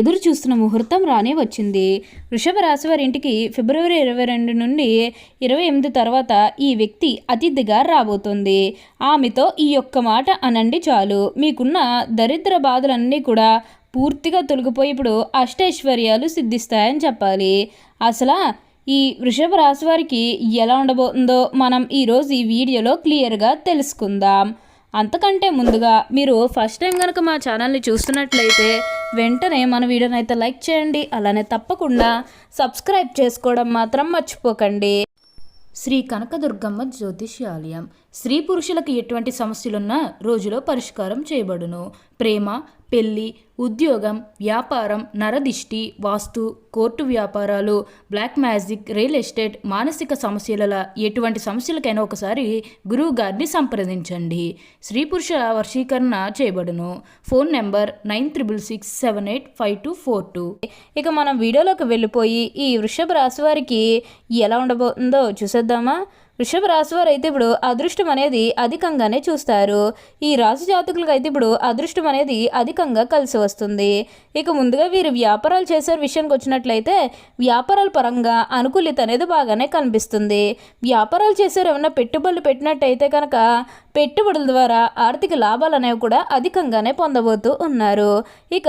ఎదురు చూస్తున్న ముహూర్తం రానే వచ్చింది. వృషభ రాశి వారి ఇంటికి ఫిబ్రవరి ఇరవై రెండు నుండి ఇరవై ఎనిమిది తర్వాత ఈ వ్యక్తి అతిథిగా రాబోతుంది. ఆమెతో ఈ ఒక్క మాట అనండి చాలు. మీకున్న దరిద్ర బాధలన్నీ కూడా పూర్తిగా తొలగిపోయి ఇప్పుడు అష్టైశ్వర్యాలు సిద్ధిస్తాయని చెప్పాలి. అసలు ఈ వృషభ రాశి వారికి ఎలా ఉండబోతుందో మనం ఈరోజు ఈ వీడియోలో క్లియర్గా తెలుసుకుందాం. అంతకంటే ముందుగా మీరు ఫస్ట్ టైం కనుక మా ఛానల్ని చూస్తున్నట్లయితే వెంటనే మన వీడియోని అయితే లైక్ చేయండి అలానే తప్పకుండా సబ్స్క్రైబ్ చేసుకోవడం మాత్రం మర్చిపోకండి. శ్రీ కనకదుర్గమ్మ జ్యోతిష్యాలయం. స్త్రీ పురుషులకు ఎటువంటి సమస్యలున్నా రోజులో పరిష్కారం చేయబడును. ప్రేమ పెళ్ళి ఉద్యోగం వ్యాపారం నరదిష్టి వాస్తు కోర్టు వ్యాపారాలు బ్లాక్ మ్యాజిక్ రియల్ ఎస్టేట్ మానసిక సమస్యల ఎటువంటి సమస్యలకైనా ఒకసారి గురువు గారిని సంప్రదించండి. స్త్రీ పురుష వర్షీకరణ చేయబడును. Phone number nine triple six seven eight five two four two. ఇక మనం వీడియోలోకి వెళ్ళిపోయి ఈ వృషభ రాశి వారికి ఎలా ఉండబోతుందో చూసేద్దామా? వృషభ రాశి వారు అయితే ఇప్పుడు అదృష్టం అనేది అధికంగానే చూస్తారు. ఈ రాశి జాతకులకు అయితే ఇప్పుడు అదృష్టం అనేది అధికంగా కలిసి వస్తుంది. ఇక ముందుగా వీరు వ్యాపారాలు చేసే విషయానికి వచ్చినట్లయితే వ్యాపారాల పరంగా అనుకూలిత అనేది బాగానే కనిపిస్తుంది. వ్యాపారాలు చేసారు ఏమైనా పెట్టుబడులు పెట్టినట్టయితే కనుక పెట్టుబడుల ద్వారా ఆర్థిక లాభాలు అనేవి కూడా అధికంగానే పొందబోతూ ఉన్నారు. ఇక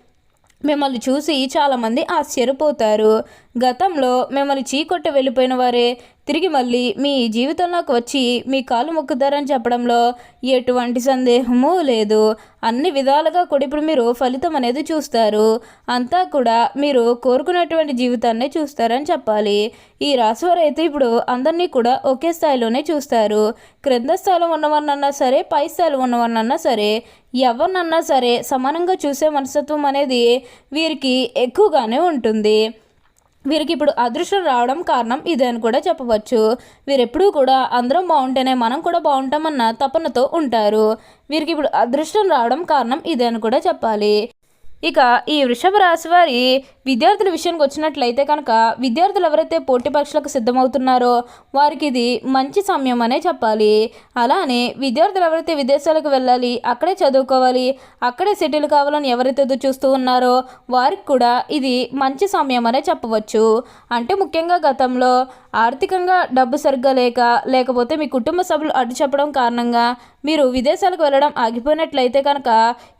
మిమ్మల్ని చూసి చాలామంది ఆశ్చర్యపోతారు. గతంలో మిమ్మల్ని చీకొట్టి వెళ్ళిపోయిన వారే తిరిగి మళ్ళీ మీ జీవితంలోకి వచ్చి మీ కాలు మొక్కుతారని చెప్పడంలో ఎటువంటి సందేహము లేదు. అన్ని విధాలుగా కూడా ఇప్పుడు మీరు ఫలితం అనేది చూస్తారు. అంతా కూడా మీరు కోరుకున్నటువంటి జీవితాన్ని చూస్తారని చెప్పాలి. ఈ రాశివారు అయితే ఇప్పుడు అందరినీ కూడా ఒకే స్థాయిలోనే చూస్తారు. క్రింద స్థాయిలో ఉన్నవారినన్నా సరే పై స్థాయిలో ఉన్నవారినన్నా సరే ఎవరినన్నా సరే సమానంగా చూసే మనస్తత్వం అనేది వీరికి ఎక్కువగానే ఉంటుంది. వీరికి ఇప్పుడు అదృష్టం రావడం కారణం ఇదే అని కూడా చెప్పవచ్చు. వీరెప్పుడూ కూడా అందరం బాగుంటేనే మనం కూడా బాగుంటామన్న తపనతో ఉంటారు. వీరికి ఇప్పుడు అదృష్టం రావడం కారణం ఇదే అని కూడా చెప్పాలి. ఇక ఈ వృషభ రాశి వారి విద్యార్థుల విషయానికి వచ్చినట్లయితే కనుక విద్యార్థులు ఎవరైతే పోటీ పరీక్షలకు సిద్ధమవుతున్నారో వారికి ఇది మంచి సమయం అనే చెప్పాలి. అలానే విద్యార్థులు ఎవరైతే విదేశాలకు వెళ్ళాలి అక్కడే చదువుకోవాలి అక్కడే సెటిల్ కావాలని ఎవరైతే ఎదురు చూస్తూ ఉన్నారో వారికి కూడా ఇది మంచి సమయం అనే చెప్పవచ్చు. అంటే ముఖ్యంగా గతంలో ఆర్థికంగా డబ్బు సరిగ్గా లేక లేకపోతే మీ కుటుంబ సభ్యులు అడ్డు చెప్పడం కారణంగా మీరు విదేశాలకు వెళ్ళడం ఆగిపోయినట్లయితే కనుక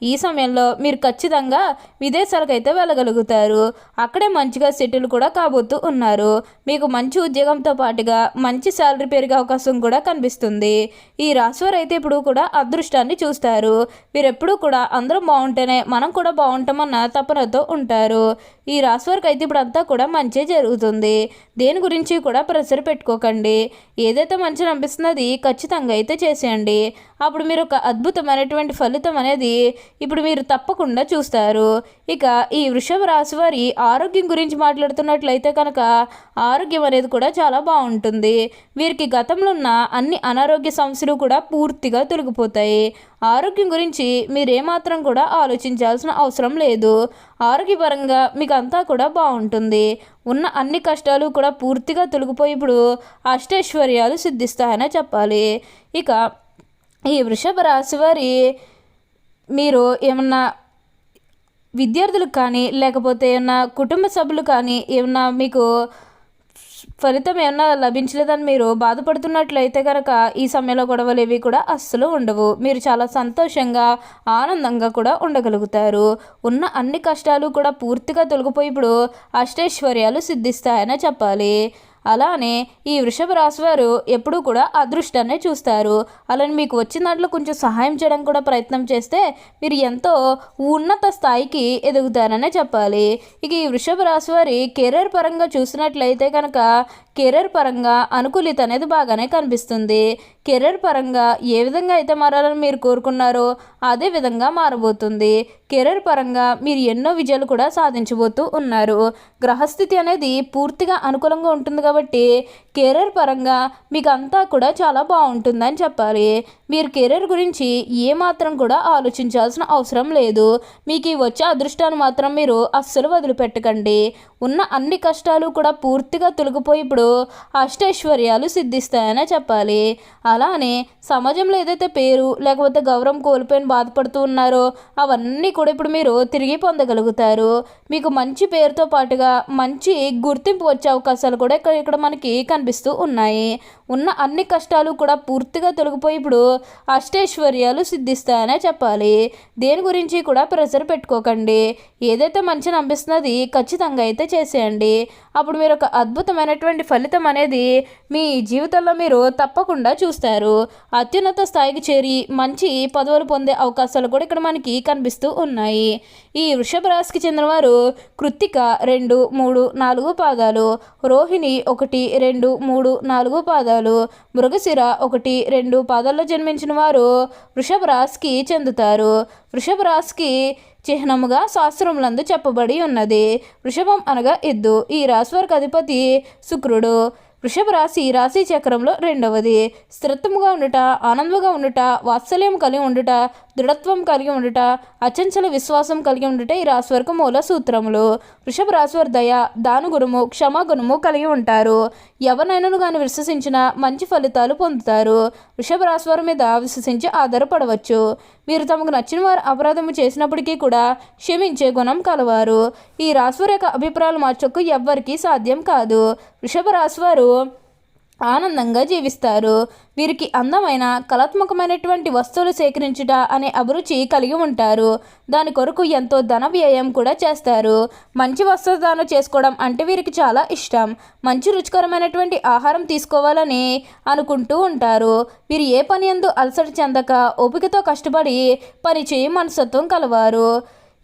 ఈ సమయంలో మీరు ఖచ్చితంగా విదేశాలకు అయితే వెళ్ళగలుగుతారు. అక్కడే మంచిగా సెటిల్ కూడా కాబోతూ ఉన్నారు. మీకు మంచి ఉద్యోగంతో పాటుగా మంచి శాలరీ పెరిగే అవకాశం కూడా కనిపిస్తుంది. ఈ రాశివారు అయితే ఇప్పుడు కూడా అదృష్టాన్ని చూస్తారు. వీరెప్పుడూ కూడా అందరం బాగుంటేనే మనం కూడా బాగుంటామన్న తపనతో ఉంటారు. ఈ రాశివారికి అయితే ఇప్పుడు అంతా కూడా మంచి జరుగుతుంది. దేని గురించి కూడా ప్రెషర్ పెట్టుకోకండి. ఏదైతే మంచి అనిపిస్తున్నది ఖచ్చితంగా అయితే చేసేయండి. అప్పుడు మీరు ఒక అద్భుతమైనటువంటి ఫలితం అనేది ఇప్పుడు మీరు తప్పకుండా చూస్తారు. ఇక ఈ వృషభ రాశి వారి ఈ ఆరోగ్యం గురించి మాట్లాడుతున్నట్లయితే కనుక ఆరోగ్యం అనేది కూడా చాలా బాగుంటుంది. వీరికి గతంలో ఉన్న అన్ని అనారోగ్య సమస్యలు కూడా పూర్తిగా తొలగిపోతాయి. ఆరోగ్యం గురించి మీరేమాత్రం కూడా ఆలోచించాల్సిన అవసరం లేదు. ఆరోగ్యపరంగా మీకు అంతా కూడా బాగుంటుంది. ఉన్న అన్ని కష్టాలు కూడా పూర్తిగా తొలగిపోయి ఇప్పుడు అష్టైశ్వర్యాలు సిద్ధిస్తాయనే చెప్పాలి. ఇక ఈ వృషభ రాశి వారి మీరు ఏమన్నా విద్యార్థులకు కానీ లేకపోతే ఏమన్నా కుటుంబ సభ్యులు కానీ ఏమన్నా మీకు ఫలితం ఏమన్నా లభించలేదని మీరు బాధపడుతున్నట్లయితే కనుక ఈ సమయంలో గొడవలు ఏవి కూడా అస్సలు ఉండవు. మీరు చాలా సంతోషంగా ఆనందంగా కూడా ఉండగలుగుతారు. ఉన్న అన్ని కష్టాలు కూడా పూర్తిగా తొలగిపోయి ఇప్పుడు అష్టైశ్వర్యాలు సిద్ధిస్తాయనే చెప్పాలి. అలానే ఈ వృషభ రాశి వారు ఎప్పుడూ కూడా అదృష్టాన్ని చూస్తారు. అలానే మీకు వచ్చిన దాంట్లో కొంచెం సహాయం చేయడానికి కూడా ప్రయత్నం చేస్తే మీరు ఎంతో ఉన్నత స్థాయికి ఎదుగుతారనే చెప్పాలి. ఇక ఈ వృషభ రాశి వారి కెరీర్ పరంగా చూసినట్లయితే కనుక కెరీర్ పరంగా అనుకూలిత అనేది బాగానే కనిపిస్తుంది. కెరీర్ పరంగా ఏ విధంగా అయితే మారాలని మీరు కోరుకున్నారో అదే విధంగా మారబోతుంది. కెరీర్ పరంగా మీరు ఎన్నో విజయాలు కూడా సాధించబోతూ ఉన్నారు. గ్రహస్థితి అనేది పూర్తిగా అనుకూలంగా ఉంటుంది కాబట్టి కెరీర్ పరంగా మీకు అంతా కూడా చాలా బాగుంటుందని చెప్పాలి. మీరు కెరీర్ గురించి ఏమాత్రం కూడా ఆలోచించాల్సిన అవసరం లేదు. మీకు ఈ వచ్చే అదృష్టాన్ని మాత్రం మీరు అస్సలు వదిలిపెట్టకండి. ఉన్న అన్ని కష్టాలు కూడా పూర్తిగా తొలగిపోయి ఇప్పుడు అష్టైశ్వర్యాలు సిద్ధిస్తాయనే చెప్పాలి. అలానే సమాజంలో ఏదైతే పేరు లేకపోతే గౌరవం కోల్పోయిన బాధపడుతూ ఉన్నారో అవన్నీ కూడా ఇప్పుడు మీరు తిరిగి పొందగలుగుతారు. మీకు మంచి పేరుతో పాటుగా మంచి గుర్తింపు వచ్చే అవకాశాలు కూడా ఇక్కడ ఇక్కడ మనకి కనిపిస్తూ ఉన్నాయి. ఉన్న అన్ని కష్టాలు కూడా పూర్తిగా తొలగిపోయి ఇప్పుడు అష్టైశ్వర్యాలు సిద్ధిస్తాయనే చెప్పాలి. దేని గురించి కూడా ప్రెషర్ పెట్టుకోకండి. ఏదైతే మంచిని అనిపిస్తున్నది ఖచ్చితంగా అయితే చేసేయండి. అప్పుడు మీరు ఒక అద్భుతమైనటువంటి ఫలితం అనేది మీ జీవితంలో మీరు తప్పకుండా చూస్తారు. అత్యున్నత స్థాయికి చేరి మంచి పదవులు పొందే అవకాశాలు కూడా ఇక్కడ మనకి కనిపిస్తూ ఉన్నాయి. ఈ వృషభ రాశికి చెందినవారు కృత్తిక రెండు మూడు నాలుగు పాదాలు రోహిణి ఒకటి రెండు మూడు నాలుగు పాదాలు మృగశిర ఒకటి రెండు పాదాల్లో జన్మించిన వారు వృషభ రాశికి చెందుతారు. వృషభ రాశికి చిహ్నముగా శాస్త్రములందు చెప్పబడి ఉన్నది. వృషభం అనగా ఎద్దు. ఈ రాశివారికి అధిపతి శుక్రుడు. వృషభ రాశి రాశి చక్రంలో రెండవది. స్థిరత్వముగా ఉండుట ఆనందంగా ఉండుట వాత్సల్యం కలిగి ఉండుట దృఢత్వం కలిగి ఉండుట అచంచల విశ్వాసం కలిగి ఉండుట ఈ రాశి వరకు మూల సూత్రములు. వృషభ రాశి వారు దయ దానుగుణము క్షమాగుణము కలిగి ఉంటారు. ఎవరినైనాను కానీ విశ్వసించిన మంచి ఫలితాలు పొందుతారు. వృషభ రాశి వారి మీద విశ్వసించి ఆధారపడవచ్చు. వీరు తమకు నచ్చిన వారు అపరాధము చేసినప్పటికీ కూడా క్షమించే గుణం కలవారు. ఈ రాశివారి యొక్క అభిప్రాయాలు మార్చకు ఎవ్వరికీ సాధ్యం కాదు. వృషభ రాశివారు ఆనందంగా జీవిస్తారు. వీరికి అందమైన కళాత్మకమైనటువంటి వస్తువులు సేకరించుట అనే అభిరుచి కలిగి ఉంటారు. దాని కొరకు ఎంతో ధన వ్యయం కూడా చేస్తారు. మంచి వస్త్రదానం చేసుకోవడం అంటే వీరికి చాలా ఇష్టం. మంచి రుచికరమైనటువంటి ఆహారం తీసుకోవాలని అనుకుంటూ ఉంటారు. వీరు ఏ పని ఎందు అలసట చెందక ఓపికతో కష్టపడి పని చేయి మనస్తత్వం కలవారు.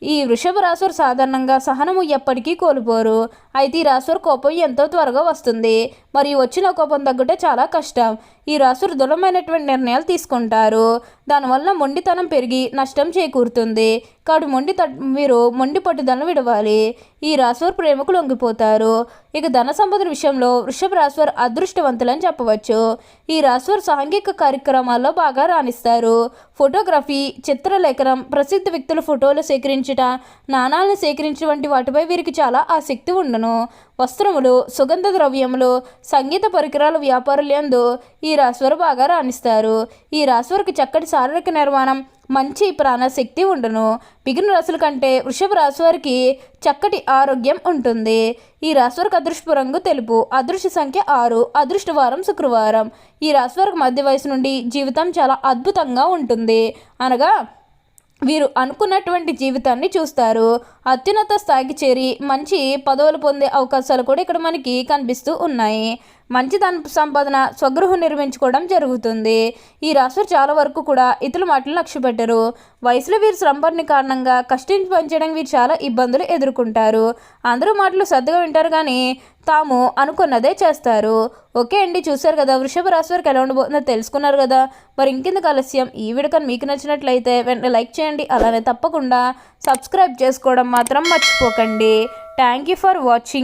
ఈ వృషభ రాశివారు సాధారణంగా సహనము ఎప్పటికీ కోల్పోరు. అయితే ఈ రాశివారి కోపం ఎంతో త్వరగా వస్తుంది. మరియు వచ్చిన కోపం తగ్గుటే చాలా కష్టం. ఈ రాసులు దృఢమైనటువంటి నిర్ణయాలు తీసుకుంటారు. దానివల్ల మొండితనం పెరిగి నష్టం చేకూరుతుంది. కాబట్టి మొండి మీరు మొండి పట్టుదలను విడవాలి. ఈ రాశివారు ప్రేమకు లొంగిపోతారు. ఇక ధన సంపద విషయంలో వృషభ రాశివారు అదృష్టవంతులని చెప్పవచ్చు. ఈ రాశివారు సాంఘిక కార్యక్రమాల్లో బాగా రాణిస్తారు. ఫోటోగ్రఫీ చిత్రలేఖనం ప్రసిద్ధ వ్యక్తుల ఫోటోలు సేకరించుట నాణాలను సేకరించడం వంటి వాటిపై వీరికి చాలా ఆసక్తి ఉండను. వస్త్రములు సుగంధ ద్రవ్యములు సంగీత పరికరాల వ్యాపారులందు ఈ రాశివారు బాగా రాణిస్తారు. ఈ రాశివారికి చక్కటి శారీరక నిర్మాణం మంచి ప్రాణశక్తి ఉండును. మిగిలిన రాశుల కంటే వృషభ రాశి వారికి చక్కటి ఆరోగ్యం ఉంటుంది. ఈ రాశి వారికి అదృష్టపు రంగు తెలుపు అదృష్ట సంఖ్య ఆరు అదృష్టవారం శుక్రవారం. ఈ రాశి వారికి మధ్య వయసు నుండి జీవితం చాలా అద్భుతంగా ఉంటుంది. అనగా వీరు అనుకున్నటువంటి జీవితాన్ని చూస్తారు. అత్యున్నత స్థాయికి చేరి మంచి పదవులు పొందే అవకాశాలు కూడా ఇక్కడ మనకి కనిపిస్తూ ఉన్నాయి. మంచి ధన సంపాదన స్వగృహం నిర్మించుకోవడం జరుగుతుంది. ఈ రాశి చాలా వరకు కూడా ఇతరుల మాటలు లక్ష్య పెట్టరు. వయసులో వీరు శ్రమపడిన కారణంగా కష్టించి పనిచేయడానికి వీరు చాలా ఇబ్బందులు ఎదుర్కొంటారు. అందరూ మాటలు శ్రద్ధగా వింటారు కానీ తాము అనుకున్నదే చేస్తారు. ఓకే అండి చూశారు కదా వృషభ రాశి వారికి ఎలా ఉండబోతుందో తెలుసుకున్నారు కదా. మరి ఇంకెందుకు ఆలస్యం? ఈ వీడియో కానీ మీకు నచ్చినట్లయితే వెంటనే లైక్ చేయండి. అలానే తప్పకుండా సబ్స్క్రైబ్ చేసుకోవడం మాత్రం మర్చిపోకండి. Thank you for watching.